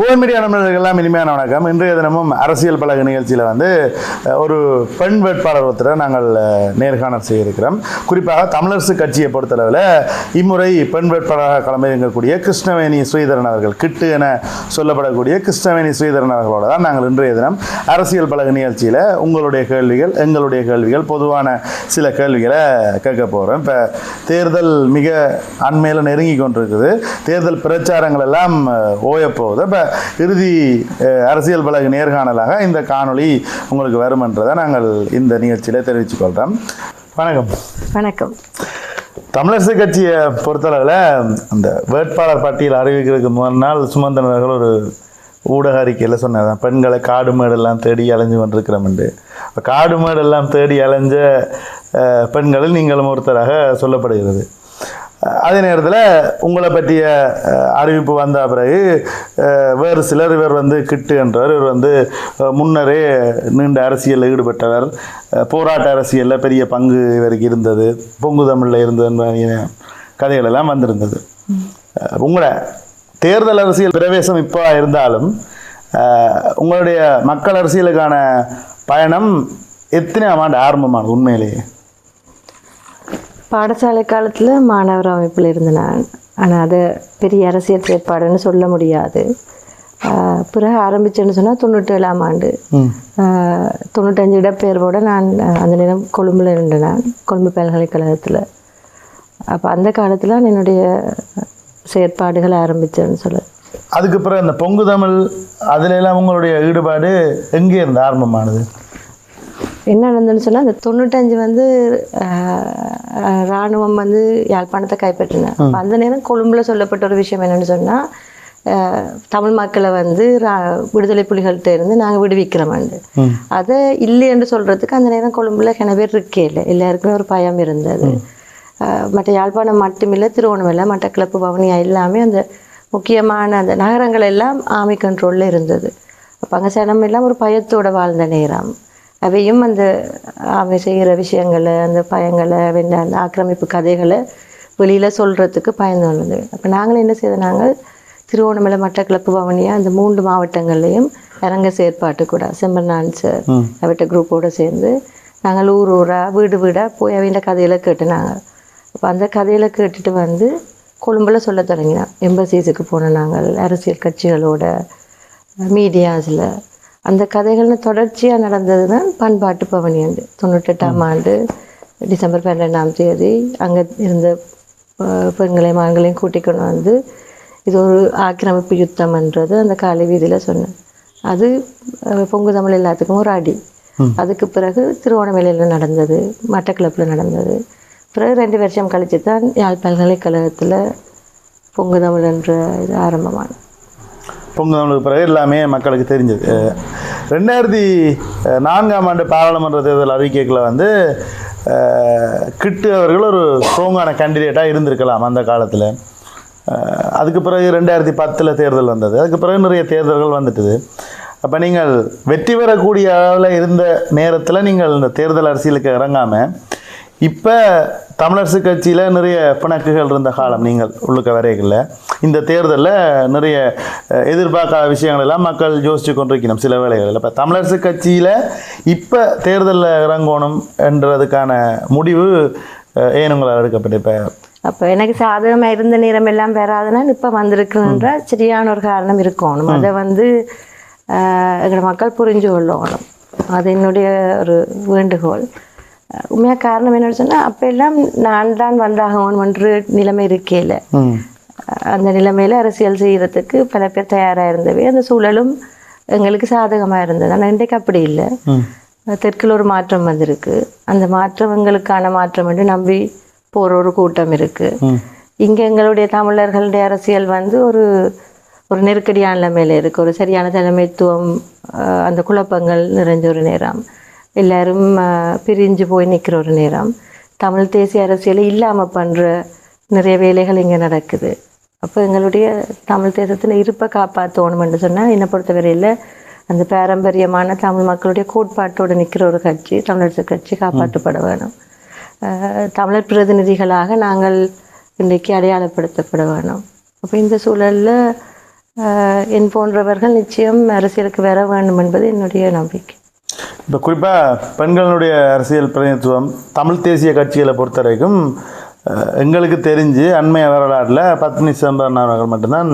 புகழ் மீடியா நண்பர்களெல்லாம் இனிமையான வணக்கம். இன்றைய தினமும் அரசியல் பழக நிகழ்ச்சியில் வந்து ஒரு பெண் வேட்பாளர் ஒருத்தரை நாங்கள் நேர்காணல் செய்ய இருக்கிறோம் குறிப்பாக தமிழரசு கட்சியை பொறுத்தளவில் இம்முறை பெண் வேட்பாளராக களமிறங்கக்கூடிய கிருஷ்ணவேணி ஸ்ரீதரன் அவர்கள் கிட்டு என சொல்லப்படக்கூடிய கிருஷ்ணவேணி ஸ்ரீதரன் அவர்களோடு தான் நாங்கள் இன்றைய தினம் அரசியல் பழக நிகழ்ச்சியில் உங்களுடைய கேள்விகள் எங்களுடைய கேள்விகள் பொதுவான சில கேள்விகளை கேட்க போகிறோம் இப்போ தேர்தல் மிக அண்மையில் நெருங்கி கொண்டிருக்குது. தேர்தல் பிரச்சாரங்கள் எல்லாம் ஓயப்போகுது. இப்போ இறுதி அரசியல் பலக நேர்காணலாக இந்த காணொளி உங்களுக்கு வருமென்றதை நாங்கள் இந்த நிகழ்ச்சியில் தெரிவித்துக் கொள்கிறோம் வணக்கம். வணக்கம். தமிழரசு கட்சியை பொறுத்தளவில் அந்த வேட்பாளர் பட்டியல் அறிவிக்கிறதுக்கு சுமந்தன் அவர்கள் ஒரு ஊடக அறிக்கையில் சொன்னார் பெண்களை காடு மேடெல்லாம் தேடி அலைஞ்சு கொண்டிருக்கிறோம்ண்டு காடு மேடெல்லாம் தேடி அலைஞ்ச பெண்களில் நீங்களும் ஒருத்தராக சொல்லப்படுகிறது. அதே நேரத்தில் உங்களை பற்றிய அறிவிப்பு வந்த பிறகு வேறு சிலர் இவர் வந்து கிட்டு என்றவர் இவர் வந்து முன்னரே நீண்ட அரசியலில் ஈடுபட்டவர். போராட்ட அரசியலில் பெரிய பங்கு இவருக்கு இருந்தது. பொங்கு தமிழில் இருந்தது கதைகள் எல்லாம் வந்திருந்தது. உங்களை தேர்தல் அரசியல் பிரவேசம் இப்போ இருந்தாலும் உங்களுடைய மக்கள் அரசியலுக்கான பயணம் எத்தனை ஆண்டு ஆரம்பமானது உண்மையிலேயே? பாடசாலை காலத்தில் மாணவர் அமைப்பில் இருந்த நான். ஆனால் அதை பெரிய அரசியல் செயற்பாடுன்னு சொல்ல முடியாது. பிறகு ஆரம்பிச்சேன்னு சொன்னால் தொண்ணூற்றேழாம் ஆண்டு. ஆஹ் தொண்ணூத்தஞ்சு இடப்பெயர்வோடு நான் அந்த நேரம் கொழும்பில் இருந்தேன் நான் கொழும்பு பல்கலைக்கழகத்தில். அப்போ அந்த காலத்தில் என்னுடைய செயற்பாடுகள் ஆரம்பித்தேன்னு சொல்ல. அதுக்கு பிறகு இந்த பொங்கு தமிழ் அதுல எல்லாம் உங்களுடைய ஈடுபாடு எங்கே இருந்து ஆரம்பமானது? என்ன நடந்ததுன்னு சொன்னால் அந்த தொண்ணூத்தஞ்சு வந்து ராணுவம் வந்து யாழ்ப்பாணத்தை கைப்பற்றினேன் அப்ப அந்த நேரம் கொழும்புல சொல்லப்பட்ட ஒரு விஷயம் என்னன்னு சொன்னால் தமிழ் மக்களை வந்து விடுதலை புலிகள்கிட்ட இருந்து நாங்கள் விடுவிக்கிறோமாண்டு அதை இல்லைன்னு சொல்கிறதுக்கு அந்த நேரம் கொழும்புல கிண பேர் இருக்கே இல்லை. எல்லாருக்குமே ஒரு பயம் இருந்தது. மற்ற யாழ்ப்பாணம் மட்டுமில்லை திருவோணமலை மட்டக்களப்பு வவுனியா எல்லாமே அந்த முக்கியமான அந்த நகரங்கள் எல்லாம் ஆமி கண்ட்ரோலில் இருந்தது. அப்போ அங்கே சனம் எல்லாம் ஒரு பயத்தோட வாழ்ந்த நேரம். அவையும் அந்த அவை செய்கிற விஷயங்களை அந்த பயங்களை வெண்ட அந்த ஆக்கிரமிப்பு கதைகளை வெளியில் சொல்கிறதுக்கு பயந்து வந்தது அப்போ நாங்களும் என்ன செய்தோம்? நாங்கள் திருவோணமலை மட்டக்களப்பு வவுனியா அந்த மூன்று மாவட்டங்கள்லையும் அரங்க செயற்பாட்டு கூட செம்பர்நான் சார் அவட்ட குரூப்போடு சேர்ந்து நாங்கள் ஊர் ஊராக வீடு வீடாக போய் அவங்க கதையில கேட்டு நாங்கள் அப்போ அந்த கதையில கேட்டுட்டு வந்து கொழும்புல சொல்ல தொடங்கினோம். எம்பசிஸுக்கு போன நாங்கள் அரசியல் கட்சிகளோட மீடியாஸில். அந்த கதைகள்னு தொடர்ச்சியாக நடந்தது தான் பண்பாட்டு பவனி ஆண்டு தொண்ணூற்றெட்டாம் ஆண்டு டிசம்பர் பன்னெண்டாம் தேதி அங்கே இருந்த பெண்களையும் ஆண்களையும் கூட்டிக் கொண்டு வந்து இது ஒரு ஆக்கிரமிப்பு யுத்தம்ன்றது அந்த காலை வீதியில் சொன்னேன். அது பொங்கு தமிழ் எல்லாத்துக்கும் ஒரு அடி. அதுக்கு பிறகு திருவோணமலையில் நடந்தது மட்டக்களப்பில் நடந்தது. பிறகு ரெண்டு வருஷம் கழிச்சு தான் யாழ் பல்கலைக்கழகத்தில் பொங்கு தமிழ் என்ற இது ஆரம்பமானது. பொங்கு பிறகு எல்லாமே மக்களுக்கு தெரிஞ்சது. ரெண்டாயிரத்தி நான்காம் ஆண்டு பாராளுமன்ற தேர்தல் அறிக்கைகளை வந்து கிட்டு அவர்கள் ஒரு ஸ்ட்ராங்கான கேண்டிடேட்டாக இருந்திருக்கலாம் அந்த காலத்தில். அதுக்கு பிறகு ரெண்டாயிரத்தி பத்தில் தேர்தல் வந்தது. அதுக்கு பிறகு நிறைய தேர்தல்கள் வந்துட்டுது. அப்போ நீங்கள் வெற்றி பெறக்கூடிய அளவில் இருந்த நேரத்தில் நீங்கள் இந்த தேர்தல் அரசியலுக்கு இறங்காமல் இப்போ தமிழரசு கட்சியில் நிறைய பிணக்குகள் இருந்த காலம் நீங்கள் உள்ளுக்க வரைகளில். இந்த தேர்தலில் நிறைய எதிர்பார்க்காத விஷயங்கள் எல்லாம் மக்கள் யோசிச்சு கொண்டிருக்கணும் சில வேளைகளில். இப்போ தமிழரசு கட்சியில் இப்போ தேர்தலில் இறங்கணும் என்றதுக்கான முடிவு ஏன் உங்களால் எடுக்கப்பட்டு இப்போ அப்போ எனக்கு சாதகமாக இருந்த நேரம் எல்லாம் பெறாதுன்னா இப்போ வந்திருக்குன்ற சரியான ஒரு காரணம் இருக்கணும். அதை வந்து எங்களோட மக்கள் புரிஞ்சு கொள்ளணும். அது என்னுடைய ஒரு வேண்டுகோள். அஹ், உண்மையா காரணம் என்னன்னு சொன்னால் அப்போ எல்லாம் நான் தான் வந்தாகணும்ன்ற நிலைமை இருக்கையில். அந்த நிலைமையில் அரசியல் செய்கிறதுக்கு பல பேர் தயாராக இருந்தவை அந்த சூழலும் எங்களுக்கு சாதகமாக இருந்தது. ஆனால் இன்றைக்கு அப்படி இல்லை. தெற்கில் ஒரு மாற்றம் வந்திருக்கு. அந்த மாற்றம் எங்களுக்கான மாற்றம் என்று நம்பி போகிற ஒரு கூட்டம் இருக்குது இங்கே எங்களுடைய தமிழர்களுடைய அரசியல் வந்து ஒரு ஒரு நெருக்கடியான நிலைமையில் இருக்குது ஒரு சரியான தலைமைத்துவம் அந்த குழப்பங்கள் நிறைஞ்ச ஒரு நேரம். எல்லாரும் பிரிஞ்சு போய் நிற்கிற ஒரு நேரம். தமிழ் தேசிய அரசியலை இல்லாமல் பண்ணுற நிறைய வேலைகள் இங்கே நடக்குது. அப்போ எங்களுடைய தமிழ் தேசத்தில் இருப்பை காப்பாற்றணும்னு சொன்னால் என்னை பொறுத்தவரையில் அந்த பாரம்பரியமான தமிழ் மக்களுடைய கோட்பாட்டோடு நிற்கிற ஒரு கட்சி தமிழரசு கட்சி காப்பாற்றப்பட வேணும். தமிழர் பிரதிநிதிகளாக நாங்கள் இன்றைக்கு அடையாளப்படுத்தப்பட வேணும். அப்போ இந்த சூழலில் என் போன்றவர்கள் நிச்சயம் அரசியலுக்கு வர வேண்டும் என்பது என்னுடைய நம்பிக்கை. இப்போ குறிப்பாக பெண்களுடைய அரசியல் பிரதிநிதித்துவம் தமிழ் தேசிய கட்சிகளை பொறுத்த வரைக்கும் எங்களுக்கு தெரிஞ்சு அண்மைய வரலாற்றில் பத்மினி சிதம்பரம் அவர்கள் மட்டும்தான்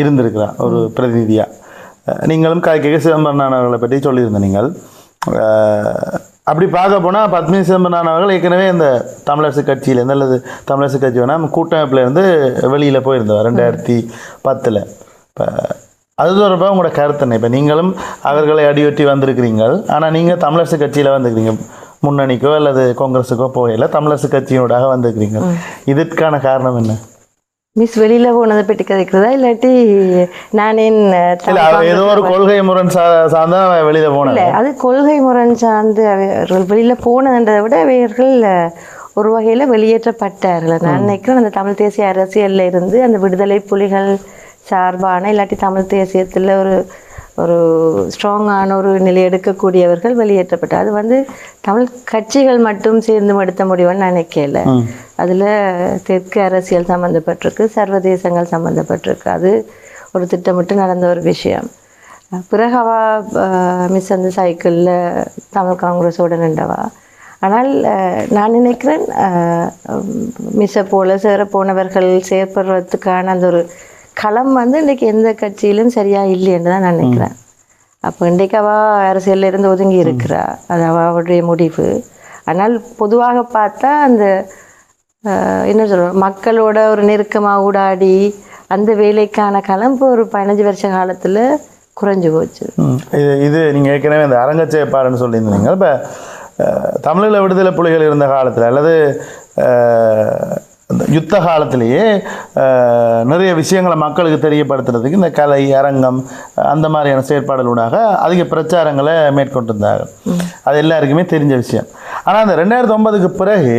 இருந்திருக்கிறார் ஒரு பிரதிநிதியாக நீங்களும் காய்கறி சிதம்பரம் அவர்களை பற்றி சொல்லியிருந்த நீங்கள். அப்படி பார்க்க போனால் பத்மினி சிதம்பரம் அவர்கள் ஏற்கனவே இந்த தமிழரசு கட்சியிலேருந்து அல்லது தமிழரசு கட்சி வேணால் கூட்டமைப்புலேருந்து வெளியில் போயிருந்தவர் ரெண்டாயிரத்தி பத்தில். இப்போ அது தொடர்பாக உங்களோட கருத்து என்ன? இப்போ நீங்களும் அவர்களை அடியொற்றி வந்திருக்கிறீங்கள். ஆனால் நீங்கள் தமிழரசு கட்சியில் வந்திருக்கிறீங்க. முன்னணிக்கோ அல்லது காங்கிரஸுக்கோ போகல தமிழரசு கட்சியோடாக வந்திருக்கிறீங்க. இதற்கான காரணம் என்ன? மிஸ் வெளியில போனதை பற்றி கதைக்கிறதா இல்லாட்டி நான் ஏதோ ஒரு கொள்கை முரண் சார்ந்தா வெளியில் போனேன் இல்லை அது கொள்கை முரண் சார்ந்து அவர்கள் வெளியில் போனதுன்றதை விட அவர்கள் ஒரு வகையில் வெளியேற்றப்பட்டார்கள். நான் நினைக்கிறேன் அந்த தமிழ் தேசிய அரசியல்ல இருந்து அந்த விடுதலை புலிகள் சார்பான இல்லாட்டி தமிழ் தேசியத்தில் ஒரு ஒரு ஸ்ட்ராங்கான ஒரு நிலை எடுக்கக்கூடியவர்கள் வெளியேற்றப்பட்டார். அது வந்து தமிழ் கட்சிகள் மட்டும் சேர்ந்து எடுத்த முடிவுன்னு நான் நினைக்கல. அதில் தெற்கு அரசியல் சம்மந்தப்பட்டிருக்கு சர்வதேசங்கள் சம்மந்தப்பட்டிருக்கு அது ஒரு திட்டமிட்டு நடந்த ஒரு விஷயம். பிறகு அவ மிஸ் அந்த சைக்கிளில் தமிழ் காங்கிரஸோட நின்றவா. ஆனால் நான் நினைக்கிறேன் மிஸ்ஸை போல சேர போனவர்கள் செயற்படுறதுக்கான அந்த ஒரு களம் வந்து இன்றைக்கி எந்த கட்சியிலும் சரியா இல்லைன்னு தான் நான் நினைக்கிறேன். அப்போ இன்றைக்கு அவள் அரசியல்ல இருந்து ஒதுங்கி இருக்கிறா. அது அவளுடைய முடிவு. ஆனால் பொதுவாக பார்த்தா அந்த என்ன சொல்கிறோம் மக்களோட ஒரு நெருக்கமாக ஊடாடி அந்த வேலைக்கான களம் இப்போ ஒரு பதினஞ்சு வருஷ காலத்தில் குறைஞ்சு போச்சு. இது இது நீங்கள் ஏற்கனவே இந்த அரங்கச்சேப்பாருன்னு சொல்லியிருந்தீங்க. இப்போ தமிழில் விடுதலை புலிகள் இருந்த காலத்தில் அல்லது இந்த யுத்த காலத்திலேயே நிறைய விஷயங்களை மக்களுக்கு தெரியப்படுத்துறதுக்கு இந்த கலை அரங்கம் அந்த மாதிரியான செயற்பாடுகளூடாக அதிக பிரச்சாரங்களை மேற்கொண்டிருந்தார்கள். அது எல்லாருக்குமே தெரிஞ்ச விஷயம். ஆனால் அந்த ரெண்டாயிரத்தி ஒன்பதுக்கு பிறகு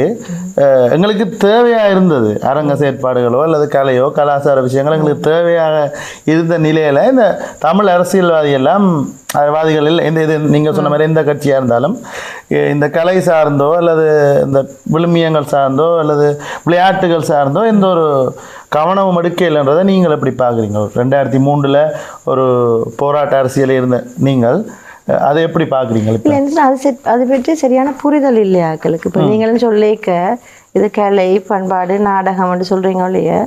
எங்களுக்கு தேவையாக இருந்தது. அரங்க செயற்பாடுகளோ அல்லது கலையோ கலாச்சார விஷயங்களோ எங்களுக்கு தேவையாக இருந்த நிலையில் இந்த தமிழ் அரசியல்வாதி எல்லாம் வாதிகளில் இல்லை இந்த இது நீங்கள் சொன்ன மாதிரி எந்த கட்சியாக இருந்தாலும் இந்த கலை சார்ந்தோ அல்லது இந்த விழுமியங்கள் சார்ந்தோ அல்லது விளையாட்டுகள் சார்ந்தோ எந்த ஒரு கவனமும் எடுக்கலைன்றதை நீங்கள் எப்படி பார்க்குறீங்க? ரெண்டாயிரத்தி மூன்றில் ஒரு போராட்ட அரசியல் இருந்த நீங்கள் அதை எப்படி பார்க்குறீங்க இல்லை அது செட் அதை பற்றி சரியான புரிதல் இல்லையா ஆக்களுக்கு. இப்போ நீங்களும் சொல்லிக்க இது கலை பண்பாடு நாடகம்னு சொல்கிறீங்க இல்லையா?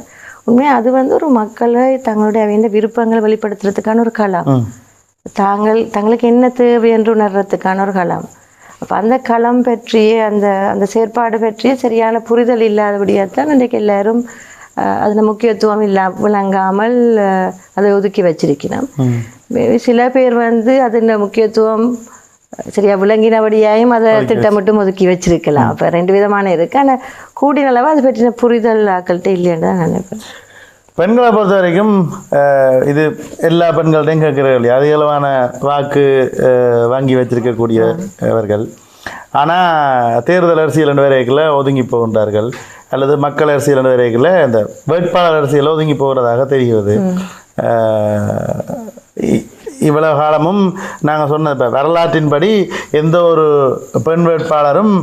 உண்மையாக அது வந்து ஒரு மக்களை தங்களுடைய அவந்த விருப்பங்களை வெளிப்படுத்துறதுக்கான ஒரு களம் தாங்கள் தங்களுக்கு என்ன தேவை என்று உணர்றதுக்கான ஒரு களம் அப்போ அந்த களம் பற்றிய அந்த அந்த செயற்பாடு பற்றிய சரியான புரிதல் இல்லாதபடியாத்தான் இன்றைக்கு எல்லாரும் அதில் முக்கியத்துவம் இல்லா விளங்காமல் அதை ஒதுக்கி வச்சிருக்கணும். சில பேர் வந்து அதன் முக்கியத்துவம் சரியா விளங்கினபடியாயும் அதை திட்டமிட்டும் ஒதுக்கி வச்சிருக்கலாம். அப்போ ரெண்டு விதமான இருக்கு. ஆனால் கூடிய அளவு அதை பற்றின புரிதல் ஆக்கள்கிட்ட இல்லைன்னு தான் நினைப்பேன். பெண்களை பொறுத்த வரைக்கும் இது எல்லா பெண்கள்டையும் கேட்குறவர்கள் அதிகளவான வாக்கு வாங்கி வச்சிருக்கக்கூடியவர்கள் ஆனால் தேர்தல் அரசியல் என்ற வரைக்கில் ஒதுங்கி போகின்றார்கள். அல்லது மக்கள் அரசியல் என்ற வரைக்கில் இந்த வேட்பாளர் அரசியல் ஒதுங்கி போகிறதாக தெரிகிறது. இவ்வளவு காலமும் நாங்கள் சொன்ன இப்போ வரலாற்றின்படி எந்த ஒரு பெண் வேட்பாளரும்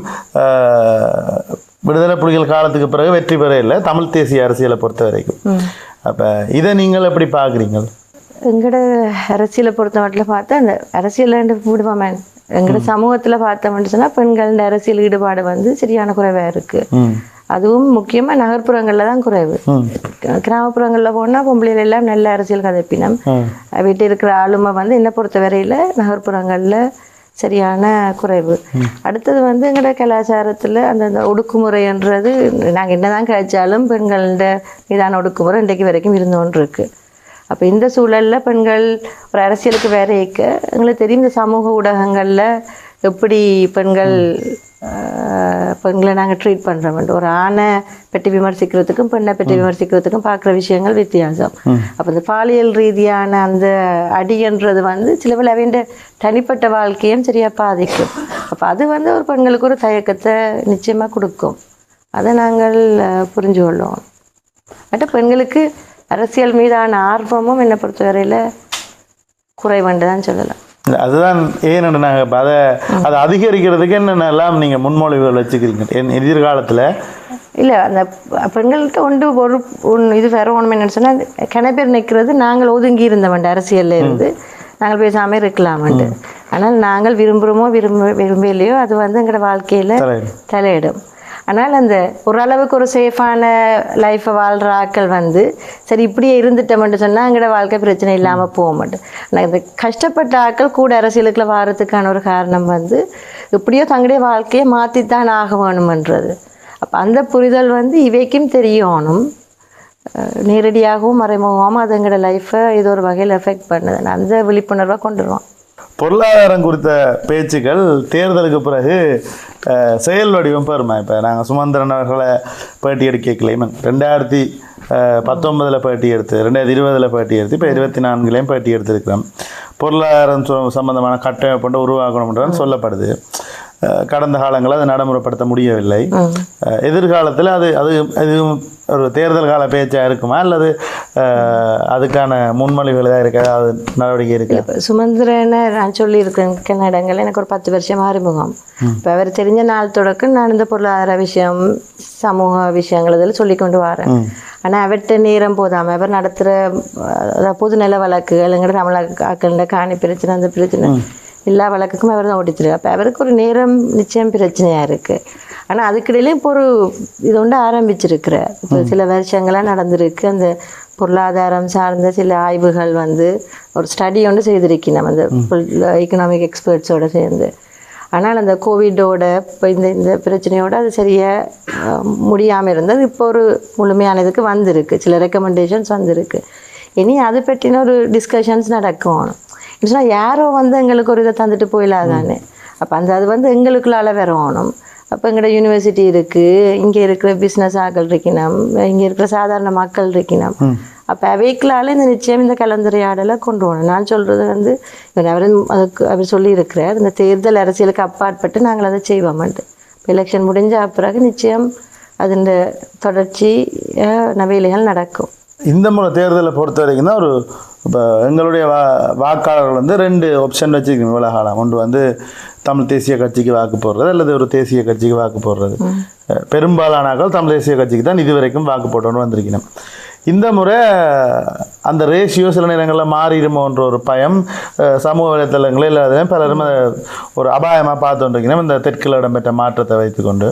விடுதலை புலிகள் காலத்துக்கு பிறகு வெற்றி பெற இல்லை தமிழ் தேசிய அரசியலை பொறுத்த வரைக்கும். அப்போ இதை நீங்கள் எப்படி பார்க்குறீங்க எங்களோட அரசியலை பொறுத்த மட்டும் பார்த்தா அந்த அரசியல் விடுவாமே எங்களோட சமூகத்துல பார்த்தோம்னு சொன்னா பெண்களின் அரசியல் ஈடுபாடு வந்து சரியான குறைவா இருக்கு. அதுவும் முக்கியமா நகர்ப்புறங்கள்ல தான் குறைவு. கிராமப்புறங்கள்ல போனா பொம்பளைகள் எல்லாம் நல்ல அரசியல் கதைப்பினம். வீட்டில் இருக்கிற ஆளுமை வந்து என்னை பொறுத்த வரையில நகர்ப்புறங்கள்ல சரியான குறைவு. அடுத்தது வந்து எங்களோட கலாச்சாரத்துல அந்த ஒடுக்குமுறைன்றது நாங்க என்னதான் கழிச்சாலும் பெண்களோட மீதான ஒடுக்குமுறை இன்றைக்கு வரைக்கும் இருந்து கொண்டு இருக்கு அப்போ இந்த சூழல்ல பெண்கள் ஒரு அரசியலுக்கு வேறைக்க எங்களுக்கு தெரியும் இந்த சமூக ஊடகங்கள்ல எப்படி பெண்கள் பெண்களை நாங்கள் ட்ரீட் பண்ணுறோம் ஒரு ஆணை பற்றி விமர்சிக்கிறதுக்கும் பெண்ணை பற்றி விமர்சிக்கிறதுக்கும் பார்க்குற விஷயங்கள் வித்தியாசம். அப்போ இந்த பாலியல் ரீதியான அந்த அடின்றது வந்து சில அவன் தனிப்பட்ட வாழ்க்கையும் சரியாக பாதிக்கும். அப்போ அது வந்து ஒரு பெண்களுக்கு ஒரு தயக்கத்தை நிச்சயமாக கொடுக்கும். அதை நாங்கள் புரிஞ்சு கொள்ளுவோம் பட் பெண்களுக்கு அரசியல் மீதான ஆர்வமும் என்னை பொறுத்தவரையில் குறைவண்டு தான் சொல்லலாம் அதுதான் ஏன்னு நாங்கள் அதை அதை அதிகரிக்கிறதுக்கு என்னென்னலாம் நீங்கள் முன்மொழிவுகள் வச்சுக்கிறீங்க? என் எதிர்காலத்தில்? இல்லை அந்த பெண்கள்கிட்ட ஒன்று ஒரு ஒன்று இது வேற ஒன்று என்னன்னு சொன்னால் கிண பேர் நிற்கிறது நாங்கள் ஒதுங்கி இருந்தவன் அரசியல்ல இருந்து. நாங்கள் பேசாமல் இருக்கலாமன்ட்டு. ஆனால் நாங்கள் விரும்புகிறோமோ விரும்ப விரும்பலையோ அது வந்து எங்களோட வாழ்க்கையில் தலையிடும். ஆனால் அந்த ஓரளவுக்கு ஒரு சேஃபான லைஃப்பை வாழ்கிற ஆட்கள் வந்து சரி இப்படியே இருந்துட்டோம்னு சொன்னால் எங்களோட வாழ்க்கை பிரச்சனை இல்லாமல் போக மாட்டேன். ஆனால் இந்த கஷ்டப்பட்ட ஆட்கள் கூட அரசியலுக்குள்ள வாரத்துக்கான ஒரு காரணம் வந்து எப்படியோ தங்களுடைய வாழ்க்கையை மாற்றித்தான் ஆக வேணுமன்றது அப்போ அந்த புரிதல் வந்து இவைக்கும் தெரியணும். நேரடியாகவும் மறைமுகமாகவும் அது எங்களோட லைஃப்பை இது ஒரு வகையில் எஃபெக்ட் பண்ணுது. நான் அந்த விழிப்புணர்வை கொண்டு வருவோம் பொருளாதாரம் குறித்த பேச்சுக்கள் தேர்தலுக்கு பிறகு செயல் வடிவம் பெறுமா? இப்போ நாங்கள் சுமந்திரன் அவர்களை பேட்டி எடுக்கலையும் ரெண்டாயிரத்தி பத்தொன்பதில் பேட்டி எடுத்து ரெண்டாயிரத்தி இருபதில் பேட்டி எடுத்து இப்போ இருபத்தி நான்குலேயும் பேட்டி எடுத்திருக்கிறோம் பொருளாதாரம் சு- சம்பந்தமான கட்டமைப்பு உருவாக்கணும்ன்றது சொல்லப்படுது. கடந்த காலங்களில் அதை நடைமுறைப்படுத்த முடியவில்லை. எதிர்காலத்தில் அது அது அது ஒரு தேர்தல் கால பேச்சாக இருக்குமா? அல்லது அதுக்கான முன்மொழிகள் தான் இருக்கா? அது நடவடிக்கை இருக்கா? இப்போ சுமந்திரனை நான் சொல்லியிருக்கேன் இடங்கள் எனக்கு ஒரு பத்து வருஷம் அறிமுகம். இப்போ அவர் தெரிஞ்ச நாள் தொடக்கம் நான் இந்த பொருளாதார விஷயம் சமூக விஷயங்கள் இதில் சொல்லி கொண்டு வரேன் ஆனால் அவர்கிட்ட நேரம் போதாமல் அவர் நடத்துகிற பொதுநல வழக்குகள் எங்கிட்ட தமிழாக்கள காணி பிரச்சனை அந்த பிரச்சனை. எல்லா வழக்குக்கும் அவர் தான் ஓடிச்சிருக்கு அப்போ அவருக்கு ஒரு நேரம் நிச்சயம் பிரச்சனையாக இருக்குது ஆனால் அதுக்கிடையிலே இப்போ ஒரு இது ஒன்று ஆரம்பிச்சிருக்கிறார் இப்போ சில வருஷங்களாக நடந்திருக்கு. அந்த பொருளாதாரம் சார்ந்த சில ஆய்வுகள் வந்து ஒரு ஸ்டடி ஒன்று செய்திருக்கணும் அந்த எக்கனாமிக் எக்ஸ்பர்ட்ஸோட சேர்ந்து. ஆனால் அந்த கோவிடோட இப்போ இந்த இந்த பிரச்சனையோட அது சரியாக முடியாமல் இருந்தது. இப்போ ஒரு முழுமையான இதுக்கு வந்திருக்கு. சில ரெக்கமெண்டேஷன்ஸ் வந்திருக்கு. இனி அதை பற்றின ஒரு டிஸ்கஷன்ஸ் நடக்கணும் சொன்னால் யாரோ வந்து எங்களுக்கு ஒரு இதை தந்துட்டு போயிடாதானே அப்போ அந்த அது வந்து எங்களுக்குள்ளால வரணும் அப்போ எங்களோட யூனிவர்சிட்டி இருக்குது இங்கே இருக்கிற பிஸ்னஸ் ஆக்கள் இருக்கணும் இங்கே இருக்கிற சாதாரண மக்கள் இருக்கணும் அப்போ அவைக்களால் இந்த நிச்சயம் இந்த கலந்துரையாடலை கொண்டு வரணும். நான் சொல்கிறது வந்து இவர் அவர் அதுக்கு அவர் சொல்லியிருக்கிறார் இந்த தேர்தல் அரசியலுக்கு அப்பாற்பட்டு நாங்கள் அதை செய்வோம்ட்டு எலெக்ஷன் முடிஞ்ச பிறகு நிச்சயம் அதன் தொடர்ச்சி நவேலைகள் நடக்கும். இந்த முறை தேர்தலை பொறுத்த வரைக்கும் தான் ஒரு இப்போ எங்களுடைய வா வாக்காளர்கள் வந்து ரெண்டு ஆப்ஷன் வச்சுருக்கணும் இவ்வளோ காலம் ஒன்று வந்து தமிழ் தேசிய கட்சிக்கு வாக்கு போடுறது அல்லது ஒரு தேசிய கட்சிக்கு வாக்கு போடுறது. பெரும்பாலானாக்கள் தமிழ் தேசிய கட்சிக்கு தான் இதுவரைக்கும் வாக்கு போட்டோன்னு வந்திருக்கணும். இந்த முறை அந்த ரேஷியோ சில நேரங்களில் மாறிடுமோன்ற ஒரு பயம் சமூக வலைத்தளங்களில் எல்லாத்தையும் பலரும் ஒரு அபாயமாக பார்த்துட்டு இந்த தெற்கில் இடம்பெற்ற மாற்றத்தை வைத்துக்கொண்டு.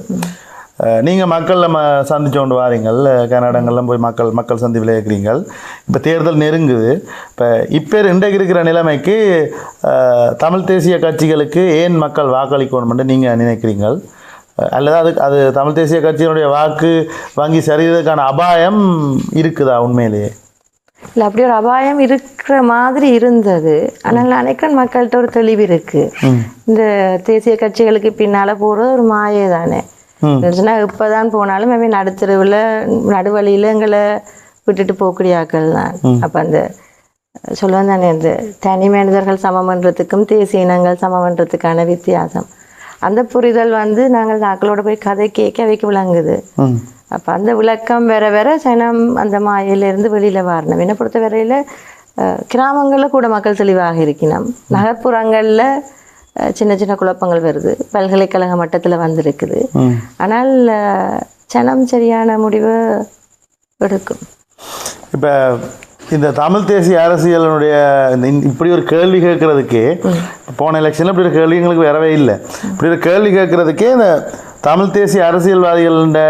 அஹ் நீங்க மக்கள் நம்ம சந்திச்சு கொண்டு வாரீங்கள் கன்னடங்கள்லாம் போய் மக்கள் மக்கள் சந்தி விளையாடுறீங்கள் இப்போ தேர்தல் நெருங்குது. இப்போ இப்போ இன்றைக்கு இருக்கிற நிலைமைக்கு தமிழ் தேசிய கட்சிகளுக்கு ஏன் மக்கள் வாக்களிக்கணும்னு நீங்கள் நினைக்கிறீங்கள்? அல்லது அதுக்கு அது தமிழ் தேசிய கட்சியினுடைய வாக்கு வங்கி சரிவதற்கான அபாயம் இருக்குதா உண்மையிலேயே? இல்லை அப்படி ஒரு அபாயம் இருக்கிற மாதிரி இருந்தது. ஆனால் நான் நினைக்கிறேன் மக்கள்கிட்ட ஒரு தெளிவு இருக்கு. இந்த தேசிய கட்சிகளுக்கு பின்னால போறது ஒரு மாயை தானே சொன்னா இப்பதான் போனாலும் அவன் நடுத்தருவில் நடுவழியில எங்களை விட்டுட்டு போகக்கூடிய ஆட்கள் தான். அப்ப அந்த சொல்லுவேன் தானே இந்த தனி மனிதர்கள் சமமன்றத்துக்கும் தேசிய இனங்கள் சமமன்றத்துக்கான வித்தியாசம். அந்த புரிதல் வந்து நாங்கள் நாக்களோட போய் கதை கேட்க வைக்க விளங்குது. அப்போ அந்த விளக்கம் வேற வேற சனம் அந்த மாயிலிருந்து வெளியில் வரணும். என்னை பொறுத்த வரையில் கிராமங்களில் கூட மக்கள் தெளிவாக இருக்கணும் நகர்ப்புறங்களில் சின்ன சின்ன குழப்பங்கள் வருது. பல்கலைக்கழக மட்டத்தில் வந்திருக்குது. ஆனால் சனம் சரியான முடிவு எடுக்கும். இப்போ இந்த தமிழ் தேசிய அரசியலினுடைய இப்படி ஒரு கேள்வி கேட்கறதுக்கே போன எலெக்ஷனில் இப்படி ஒரு கேள்வி எங்களுக்கு வரவே இல்லை. இப்படி ஒரு கேள்வி கேட்கறதுக்கே இந்த தமிழ் தேசிய அரசியல்வாதிகள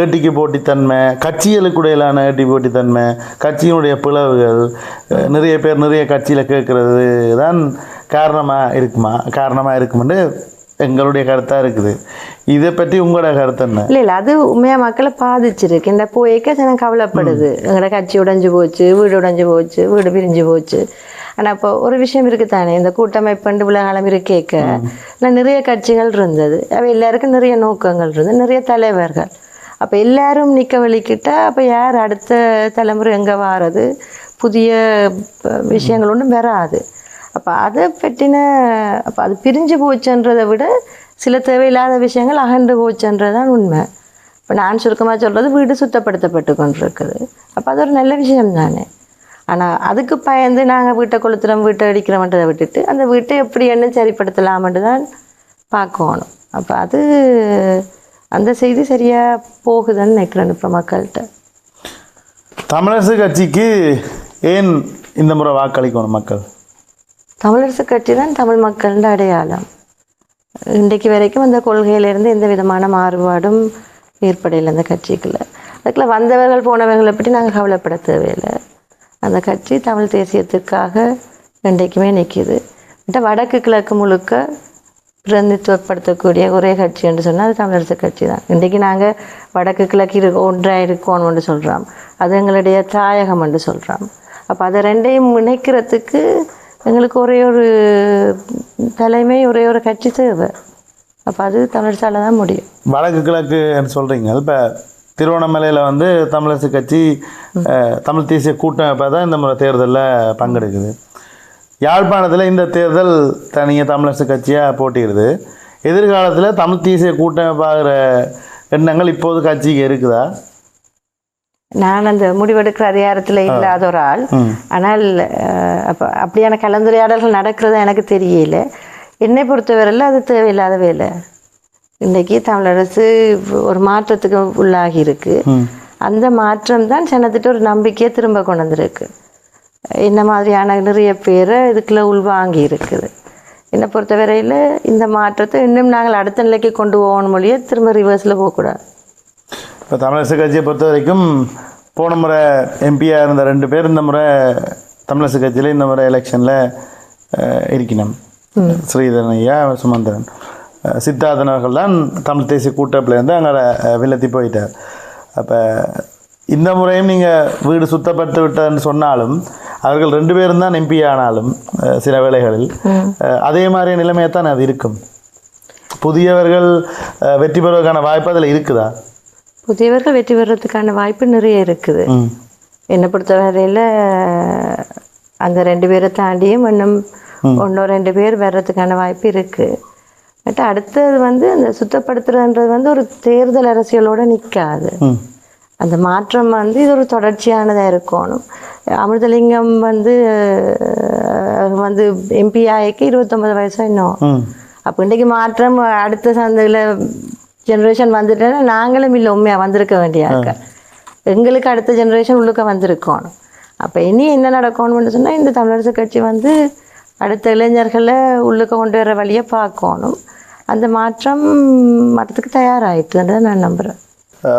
ஏட்டிக்கு போட்டித்தன்மை கட்சிகளுக்கு இடையிலான ஏட்டி போட்டித்தன்மை கட்சியினுடைய பிளவுகள் நிறைய பேர் நிறைய கட்சியில் கேட்கறது தான் காரணமாக இருக்குமா? காரணமாக இருக்குமென்று எங்களுடைய கருத்தாக இருக்குது. இதை பற்றி உங்களோட கருத்து என்ன? இல்லை இல்லை அது உண்மையாக மக்களை பாதிச்சிருக்கு. இந்த போய்க்க சனம் கவலைப்படுது. எங்களோட கட்சி உடைஞ்சு போச்சு வீடு உடைஞ்சு போச்சு வீடு பிரிஞ்சு போச்சு. ஆனால் இப்போ ஒரு விஷயம் இருக்குதானே? இந்த கூட்டமைப்பு உலகம் இருக்கேக்க. இல்லை நிறைய கட்சிகள் இருந்தது. அவ எல்லாருக்கும் நிறைய நோக்கங்கள் இருந்தது. நிறைய தலைவர்கள். அப்போ எல்லாரும் நிற்க வலிக்கிட்டா அப்போ யார் அடுத்த தலைமுறை எங்கே வாரது? புதிய விஷயங்கள் ஒன்றும் வராது. அப்போ அதை பற்றின அப்போ அது பிரிஞ்சு போச்சுன்றதை விட சில தேவையில்லாத விஷயங்கள் அகன்று போச்சுன்றதான் உண்மை. இப்போ நான் சுருக்கமாக சொல்கிறது வீடு சுத்தப்படுத்தப்பட்டு கொண்டிருக்குது. அப்போ அது ஒரு நல்ல விஷயம் தானே ஆனால் அதுக்கு பயந்து நாங்கள் வீட்டை கொளுத்துறோம் வீட்டை அடிக்கிறோம்ன்றதை விட்டுட்டு அந்த வீட்டை எப்படி என்ன சரிப்படுத்தலாம்ட்டு தான் பார்க்கணும். அப்போ அது அந்த செய்தி சரியாக போகுதுன்னு நினைக்கிறேன் இப்போ மக்கள்கிட்ட. தமிழரசு கட்சிக்கு ஏன் இந்த முறை வாக்களிக்கணும் மக்கள்? தமிழரசு கட்சி தான் தமிழ் மக்களின் அடையாளம். இன்றைக்கு வரைக்கும் அந்த கொள்கையிலேருந்து எந்த விதமான மாறுபாடும் ஏற்படையில் அந்த கட்சிக்குள்ள. அதுக்குள்ள வந்தவர்கள் போனவர்களை பற்றி நாங்கள் கவலைப்பட தேவையில்லை. அந்த கட்சி தமிழ் தேசியத்துக்காக இன்றைக்குமே நிற்கிது மட்டும் வடக்கு கிழக்கு முழுக்க பிரதிநிதித்துவப்படுத்தக்கூடிய ஒரே கட்சி என்று சொன்னால் அது தமிழரசு கட்சி தான் இன்றைக்கு நாங்கள் வடக்கு கிழக்கு இரு ஒன்றாக இருக்கோம்னு சொல்கிறோம் அது எங்களுடைய தாயகம் என்று சொல்கிறோம் அப்போ அதை ரெண்டையும் இணைக்கிறதுக்கு எங்களுக்கு ஒரே ஒரு தலைமை ஒரே ஒரு கட்சி தேவை. அப்போ அது தமிழரசால தான் முடியும். வடக்கு கிழக்கு சொல்கிறீங்க இப்போ திருவண்ணாமலையில் வந்து தமிழரசு கட்சி தமிழ் தேசிய கூட்டமைப்பை தான் இந்த முறை தேர்தலில் பங்கெடுக்குது. யாழ்ப்பாணத்தில் இந்த தேர்தல் தனியாக தமிழரசு கட்சியாக போட்டிடுது எதிர்காலத்தில் தமிழ் தேசிய கூட்டமைப்பாகிற எண்ணங்கள் இப்போது கட்சிக்கு இருக்குதா? நான் அந்த முடிவெடுக்கிற அதிகாரத்தில் இல்லாத ஒரு ஆள். ஆனால் அப்போ அப்படியான கலந்துரையாடல்கள் நடக்கிறதா எனக்கு தெரியல. என்னை பொறுத்தவரையில் அது தேவையில்லாத வேலை. இன்றைக்கி தமிழரசு ஒரு மாற்றத்துக்கு உள்ளாகி இருக்கு. அந்த மாற்றம் தான் சனத்திட்ட ஒரு நம்பிக்கையை திரும்ப கொண்டு வந்திருக்கு. இந்த மாதிரியான நிறைய பேரை இதுக்குள்ள உள்வாங்கி இருக்குது. என்னை பொறுத்தவரையில் இந்த மாற்றத்தை இன்னும் நாங்கள் அடுத்த நிலைக்கு கொண்டு போகணும் மொழியே திரும்ப ரிவர்ஸில் போகக்கூடாது. இப்போ தமிழரசு கட்சியை பொறுத்த வரைக்கும் போன முறை எம்பியாக இருந்த ரெண்டு பேர் இந்த முறை தமிழரசு கட்சியில் இந்த முறை எலெக்ஷனில் இருக்கணும். ஸ்ரீதரன் ஐயா சுமந்திரன். சித்தார்த்தன் அவர்கள் தான் தமிழ் தேசிய கூட்டப்பிலேருந்து அங்கே விலத்தி போயிட்டார். அப்போ இந்த முறையும் நீங்கள் வீடு சுத்தப்பட்டு விட்டதுன்னு சொன்னாலும் அவர்கள் ரெண்டு பேரும் தான் எம்பி ஆனாலும் சில வேளைகளில் அதே மாதிரி நிலைமையை தான் அது இருக்கும். புதியவர்கள் வெற்றி பெறுவதற்கான வாய்ப்பு அதில் இருக்குதா? புதியவர்கள் வெற்றி பெறதுக்கான வாய்ப்பு நிறைய இருக்குது. என்னை பொறுத்தவரையில் அந்த ரெண்டு பேரை தாண்டியும் இன்னும் ஒன்றோ ரெண்டு பேர் வர்றதுக்கான வாய்ப்பு இருக்குது பட் அடுத்தது வந்து அந்த சுத்தப்படுத்துறதுன்றது வந்து ஒரு தேர்தல் அரசியலோட நிற்காது அந்த மாற்றம் வந்து இது ஒரு தொடர்ச்சியானதாக இருக்கணும். அமிர்தலிங்கம் வந்து வந்து எம்பி ஆயிக்கு இருபத்தொம்பது வயசு இன்னும் அப்போ இன்றைக்கு மாற்றம் அடுத்த சந்தையில் ஜெனரேஷன் வந்துட்டேன்னா நாங்களும் இல்லை உண்மையாக வந்திருக்க வேண்டிய ஆட்கள். எங்களுக்கு அடுத்த ஜெனரேஷன் உள்ளுக்க வந்திருக்கணும் அப்போ இனி என்ன நடக்கணும்னு சொன்னால் இந்த தமிழரசு கட்சி வந்து அடுத்த இளைஞர்களை உள்ளுக்க கொண்டு வர வழியை பார்க்கணும். அந்த மாற்றம் மற்றத்துக்கு தயாராகிட்டுன்றதை நான் நம்புகிறேன்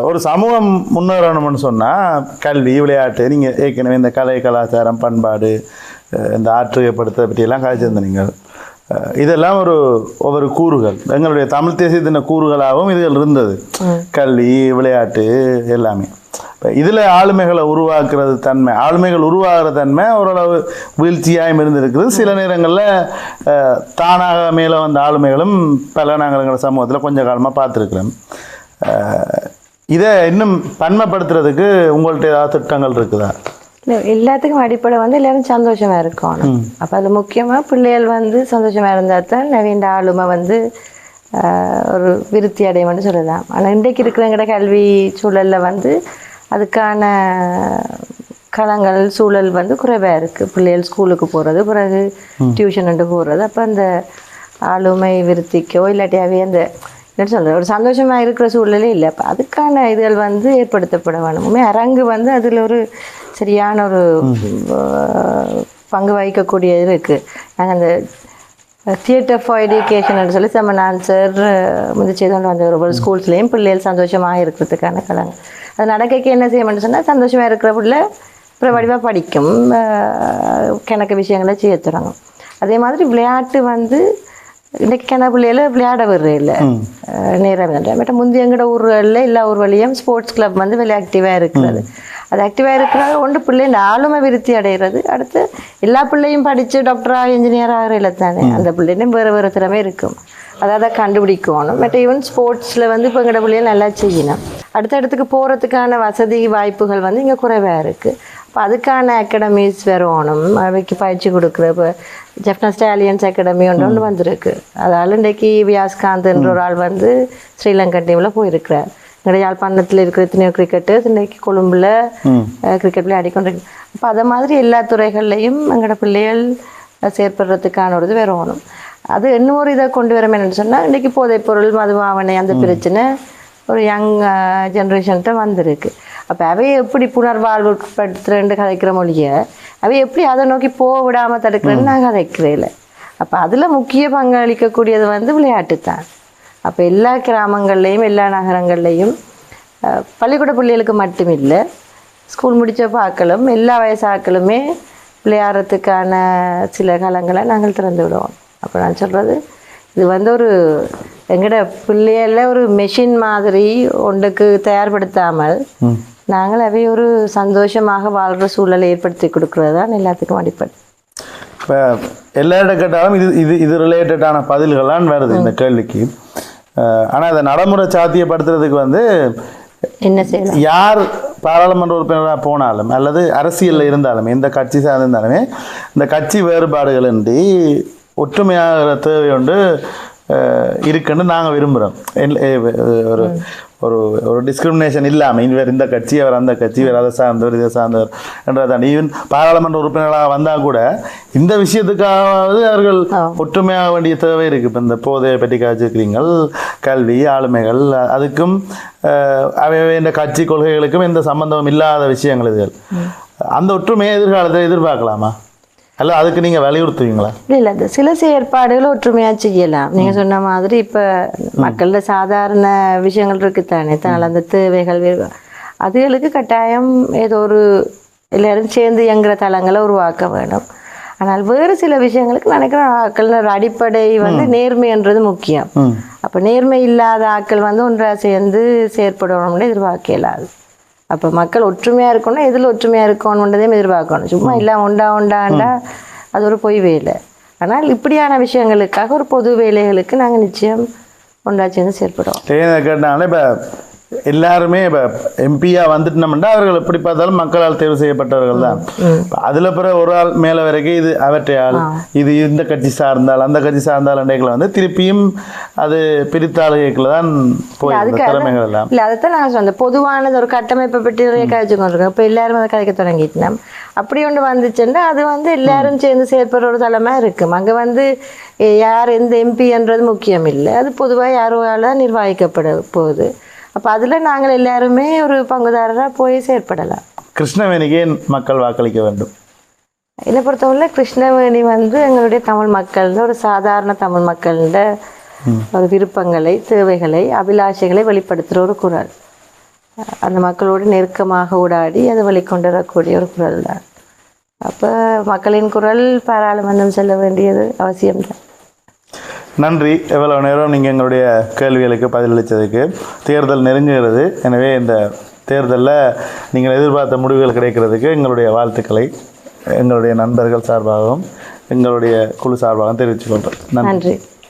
ஒரு சமூகம் முன்னேறணும்னு சொன்னால் கல்வி விளையாட்டு நீங்கள் ஏற்கனவே இந்த கலை கலாச்சாரம் பண்பாடு இந்த ஆற்றுப்படுத்த பற்றியெல்லாம் அஹ் இதெல்லாம் ஒரு ஒவ்வொரு கூறுகள். எங்களுடைய தமிழ் தேசியத்தின கூறுகளாகவும் இதுகள் இருந்தது. கல்வி விளையாட்டு எல்லாமே. இப்போ இதில் ஆளுமைகளை உருவாக்குறது தன்மை ஆளுமைகள் உருவாகிற தன்மை ஓரளவு வீழ்ச்சியாயும் இருந்திருக்குது. சில நேரங்களில் தானாக மேலே வந்த ஆளுமைகளும் பல நாங்கள் எங்கள் சமூகத்தில் கொஞ்ச காலமாக பார்த்துருக்குறோம் இதை இன்னும் பன்மைப்படுத்துறதுக்கு உங்கள்ட்ட ஏதாவது திட்டங்கள் இருக்குதா? எல்லாத்துக்கும் அடிப்படை வந்து எல்லாரும் சந்தோஷமா இருக்கணும். அப்போ அது முக்கியமாக பிள்ளைகள் வந்து சந்தோஷமா இருந்தால் தான் நவீன ஆளுமை வந்து ஒரு விருத்தி அடையும்னு சொல்லலாம். ஆனால் இன்றைக்கு இருக்கிறங்கிற கல்வி சூழலில் வந்து அதுக்கான களங்கள் சூழல் வந்து குறைவாக இருக்குது பிள்ளைகள் ஸ்கூலுக்கு போகிறது பிறகு டியூஷனுட்டு போகிறது அப்போ அந்த ஆளுமை விருத்திக்கோ இல்லாட்டியாவே அந்த என்ன சொல்கிறது ஒரு சந்தோஷமாக இருக்கிற சூழ்நிலை இல்லை. அப்போ அதுக்கான இதுகள் வந்து ஏற்படுத்தப்பட வேணும். அரங்கு வந்து அதில் ஒரு சரியான ஒரு பங்கு வகிக்கக்கூடிய இது இருக்குது நாங்கள் அந்த தியேட்டர் ஃபார் எஜுகேஷன் சொல்லி வந்து செய்து கொண்டு வந்த ஒரு ஸ்கூல்ஸ்லேயும் பிள்ளைகள் சந்தோஷமாக இருக்கிறதுக்கான கலங்க. அது நடக்கைக்கு என்ன செய்யணும்னு சொன்னால் சந்தோஷமாக இருக்கிற பிள்ளை அப்புறம் வடிவாக படிக்கும். கணக்கு விஷயங்களை செய்ய தொடங்கும். அதே மாதிரி விளையாட்டு வந்து இன்னைக்கு கிண பிள்ளையில விளையாட விடுற இல்லை. நேரம் இல்லை பட் முந்தைய எங்கட ஊர்களில் எல்லா ஊர் வழியும் ஸ்போர்ட்ஸ் கிளப் வந்து வெளியே ஆக்டிவாக இருக்கிறது அது ஆக்டிவாக இருக்கிறது ஒன்று பிள்ளை ஆளுமை விருத்தி அடைகிறது. அடுத்து எல்லா பிள்ளையும் படித்து டாக்டராக இன்ஜினியர் ஆகிற தானே அந்த பிள்ளையும் வேறு வேறு திறமை இருக்கும். அதை அதை கண்டுபிடிக்கணும். பட் ஈவன் ஸ்போர்ட்ஸில் வந்து இப்போ எங்கட பிள்ளைகள் நல்லா செய்யணும். அடுத்த இடத்துக்கு போகிறதுக்கான வசதி வாய்ப்புகள் வந்து இங்கே குறைவாக இருக்குது அப்போ அதுக்கான அகாடமிஸ் வரணும் அவைக்கு பயிற்சி கொடுக்குற இப்போ ஜெஃப்னா ஸ்டாலியன்ஸ் அகாடமி ஒன்று ஒன்று வந்திருக்கு. அதால் இன்றைக்கு வியாஸ்காந்த்ன்ற ஒரு ஆள் வந்து ஸ்ரீலங்கா டீமில் போயிருக்கிறார். எங்களுடைய யாழ்ப்பாணத்தில் இருக்கிற எத்தனையோ கிரிக்கெட்டர்ஸ் இன்றைக்கி கொழும்புல கிரிக்கெட் விளையாடி கொண்டு அப்போ அதை மாதிரி எல்லா துறைகள்லையும் எங்களோட பிள்ளைகள் செயற்படுறதுக்கான ஒரு இது வரணும் அது இன்னும் ஒரு இதை கொண்டு வரோம் என்னன்னு சொன்னால் இன்றைக்கி போதைப் பொருள் மதுபாவனை அந்த பிரச்சனை ஒரு யங் ஜென்ரேஷன்கிட்ட வந்திருக்கு. அப்போ அவையை எப்படி புனர்வாழ்வுப்படுத்துறேன்னு கதைக்கிற மொழியை அவை எப்படி அதை நோக்கி போக விடாமல் தடுக்கிறேன்னு நான் கதைக்கிறேன் அப்போ அதில் முக்கிய பங்களிக்கக்கூடியது வந்து விளையாட்டு தான் அப்போ எல்லா கிராமங்கள்லேயும் எல்லா நகரங்கள்லேயும் பள்ளிக்கூட பிள்ளைகளுக்கு மட்டும் இல்லை ஸ்கூல் முடித்த பாக்களும் எல்லா வயசு ஆக்களுமே விளையாடுறதுக்கான சில காலங்களை நாங்கள் திறந்து விடுவோம். அப்போ நான் சொல்கிறது இது வந்து ஒரு எங்கட பிள்ளைகள ஒரு மெஷின் மாதிரி ஒன்றுக்கு தயார்படுத்தாமல் நாங்கள் அவை ஒரு சந்தோஷமாக வாழ்கிற சூழலை ஏற்படுத்தி கொடுக்குறது தான் எல்லாத்துக்கும் அடிப்படை. இப்போ எல்லார்கிட்ட கேட்டாலும் இது இது இது ரிலேட்டடான பதில்கள்லாம் வருது இந்த கேள்விக்கு. ஆனால் அதை நடைமுறை சாத்தியப்படுத்துறதுக்கு வந்து என்ன செய்யலாம்? யார் பாராளுமன்ற உறுப்பினராக போனாலும் அல்லது அரசியலில் இருந்தாலும் எந்த கட்சி சார்ந்திருந்தாலுமே இந்த கட்சி வேறுபாடுகளின்றி ஒற்றுமையாக தேவை உண்டு அஹ், இருக்குன்னு நாங்கள் விரும்புகிறோம் ஒரு ஒரு ஒரு டிஸ்கிரிமினேஷன் இல்லாமல் இவர் இந்த கட்சி அவர் அந்த கட்சி இவர் அதை சார்ந்தவர் இதை சார்ந்தவர் என்றதான் ஈவன் பாராளுமன்ற உறுப்பினர்களாக வந்தால் கூட இந்த விஷயத்துக்காவது அவர்கள் ஒற்றுமையாக வேண்டிய தேவை இருக்குது இப்போ இந்த போதையை பற்றி காய்ச்சிருக்கிறீங்கள் கல்வி ஆளுமைகள் அதுக்கும் அஹ், அவை அவை இந்த கட்சி கொள்கைகளுக்கும் எந்த சம்பந்தமும் இல்லாத விஷயங்கள் இதுகள். அந்த ஒற்றுமையை எதிர்காலத்தில் எதிர்பார்க்கலாமா? அல்ல அதுக்கு நீங்கள் வலியுறுத்துவீங்களா? இல்லை இல்லை அது சில செயற்பாடுகளை ஒற்றுமையாக செய்யலாம். நீங்கள் சொன்ன மாதிரி இப்போ மக்களோட சாதாரண விஷயங்கள் இருக்குத்தானே? தானே அந்த தேவைகள் அதுகளுக்கு கட்டாயம் ஏதோ ஒரு எல்லாரும் சேர்ந்து இயங்குற தளங்களை உருவாக்க வேணும். ஆனால் வேறு சில விஷயங்களுக்கு நினைக்கிறேன் ஆக்கள் அடிப்படை வந்து நேர்மைன்றது முக்கியம். அப்போ நேர்மை இல்லாத ஆட்கள் வந்து ஒன்றா சேர்ந்து செயற்படணும்னு எதிர்பார்க்க இயலாது. அப்போ மக்கள் ஒற்றுமையாக இருக்கணும் எதில் ஒற்றுமையாக இருக்கணுன்றதையும் எதிர்பார்க்கணும். சும்மா எல்லாம் ஒண்டா ஒண்டாண்டா அது ஒரு பொய் வேலை. ஆனால் இப்படியான விஷயங்களுக்காக ஒரு பொது வேலைகளுக்கு நாங்கள் நிச்சயம் ஒன்றா சேர்ந்து செயற்படுவோம். ஏன் கேட்டாங்கன்னா இப்போ எல்லாருமே இப்போ எம்பியாக வந்துட்டோம்னா அவர்கள் எப்படி பார்த்தாலும் மக்களால் தேர்வு செய்யப்பட்டவர்கள் தான். அதில் பிற ஒரு ஆள் மேலே வரைக்கும் இது அவற்றையால் இது இந்த கட்சி சார்ந்தால் அந்த கட்சி சார்ந்தால் இன்றைகளை வந்து திருப்பியும் அது பிரித்தாளுகைக்குள்ள தான் போய் இந்த திறமைகள் எல்லாம். இல்லை அதைத்தான் நான் சொன்னேன். பொதுவானது ஒரு கட்டமைப்பை பற்றி நிறைய கதைச்சு கொண்டிருக்கோம் இப்போ எல்லாரும் அதை கதைக்க தொடங்கிட்டோம். அப்படி ஒன்று வந்துச்சுன்னா அது வந்து எல்லாரும் சேர்ந்து செயற்படுற ஒரு தலைமை இருக்கும். அங்கே வந்து யார் எந்த எம்பின்றது முக்கியம் இல்லை. அது பொதுவாக யாரோவால நிர்வகிக்கப்பட போகுது. அப்போ அதில் நாங்கள் எல்லாருமே ஒரு பங்குதாரராக போய் செயற்படலாம். கிருஷ்ணவேணிக்கு மக்கள் வாக்களிக்க வேண்டும். என்னை பொறுத்தவரை கிருஷ்ணவேணி வந்து எங்களுடைய தமிழ் மக்கள்ன்ற ஒரு சாதாரண தமிழ் மக்கள்ன்ற ஒரு விருப்பங்களை தேவைகளை அபிலாஷைகளை வெளிப்படுத்துகிற ஒரு குரல். அந்த மக்களோடு நெருக்கமாக ஊடாடி அதை வெளிக்கொண்டு வரக்கூடிய ஒரு குரல் தான் அப்போ மக்களின் குரல் பாராளுமன்றம் செல்ல வேண்டியது அவசியம்தான். நன்றி. எவ்வளவு நேரம் நீங்கள் எங்களுடைய கேள்விகளுக்கு பதிலளித்ததுக்கு. தேர்தல் நெருங்குகிறது. எனவே இந்த தேர்தலில் நீங்கள் எதிர்பார்த்த முடிவுகள் கிடைக்கிறதுக்கு எங்களுடைய வாழ்த்துக்களை எங்களுடைய நண்பர்கள் சார்பாகவும் எங்களுடைய குழு சார்பாகவும் தெரிவித்துக் கொள்கிறோம். நன்றி. நன்றி.